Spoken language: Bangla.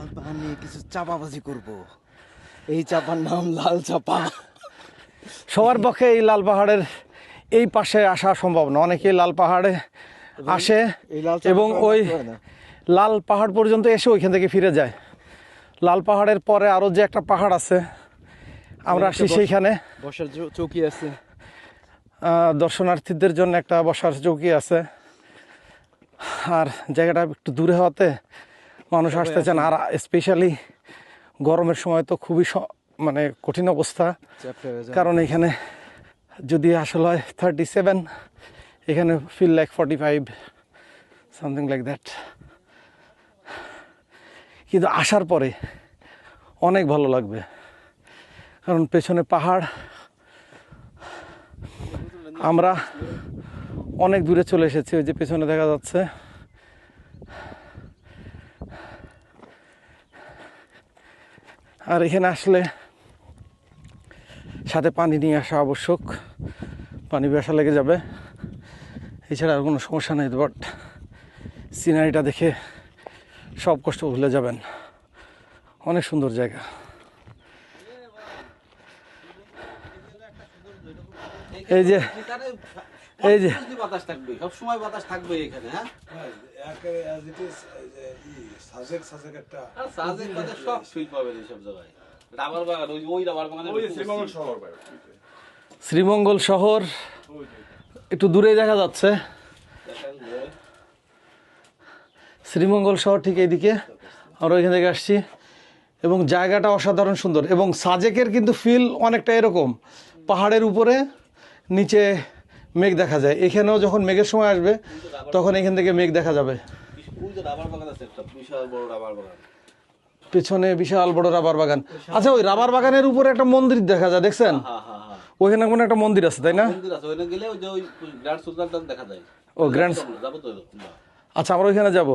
লাল পাহাড় নিয়ে কিছু চাপাবাজি করব। এই চাপার নাম লাল চাপা। সবার পক্ষে এই লাল পাহাড়ের এই পাশে আসা সম্ভব না। অনেকেই লাল পাহাড়ে আসে এবং ওই। লাল পাহাড় পর্যন্ত এসে ওইখান থেকে ফিরে যায়। লাল পাহাড়ের পরে আরও যে একটা পাহাড় আছে আমরা আসি সেইখানে। বসার চৌকি আছে। দর্শনার্থীদের জন্য একটা বসার চৌকি আছে। আর জায়গাটা একটু দূরে হওয়াতে মানুষ আসতে চান আর স্পেশালি গরমের সময় তো খুবই স- মানে কঠিন অবস্থা। কারণ এখানে যদি আসলে হয় থার্টি সেভেন এখানে feel like forty five something like that কিন্তু আসার পরে অনেক ভালো লাগবে। কারণ পেছনে পাহাড়। আমরা অনেক দূরে চলে এসেছি ওই যে পেছনে দেখা যাচ্ছে। আর এখানে আসলে সাথে পানি নিয়ে আসা আবশ্যক। পানি বেসা লেগে যাবে। এছাড়া আর কোনো সমস্যা নেই বাট সিনারিটা দেখে সব কষ্ট ভুলে যাবেন। অনেক সুন্দর জায়গা। এই যে এই যে। বাতাস থাকবে সব সময় বাতাস থাকবে এখানে হ্যাঁ? একেবারে as it is, এই যে ই, সাজেক সাজেক একটা সাজেক বাতাস সব ফিল পাবেন এইসব জায়গায়। রাবার বাগান ওই ওই রাবার বাগানে শ্রীমঙ্গল শহর শ্রীমঙ্গল শহর একটু দূরেই দেখা যাচ্ছে। শ্রীমঙ্গল শহর ঠিক এইদিকে আমরা ওইখান থেকে আসছি। এবং জায়গাটা অসাধারণ সুন্দর। এবং সাজেকের কিন্তু ফিল অনেকটা এরকম। পাহাড়ের উপরে নিচে মেঘ দেখা যায়। এখানেও যখন মেঘের সময় আসবে তখন এখান থেকে মেঘ দেখা যাবে। পেছনে বিশাল বড় রাবার বাগান। আচ্ছা ওই রাবার বাগানের উপরে একটা মন্দির দেখা যায় দেখছেন? হ্যাঁ হ্যাঁ হ্যাঁ ওইখানে কোনো একটা মন্দির আছে তাই না? ও গ্র্যান্ড। আচ্ছা আমরা ওইখানে যাব।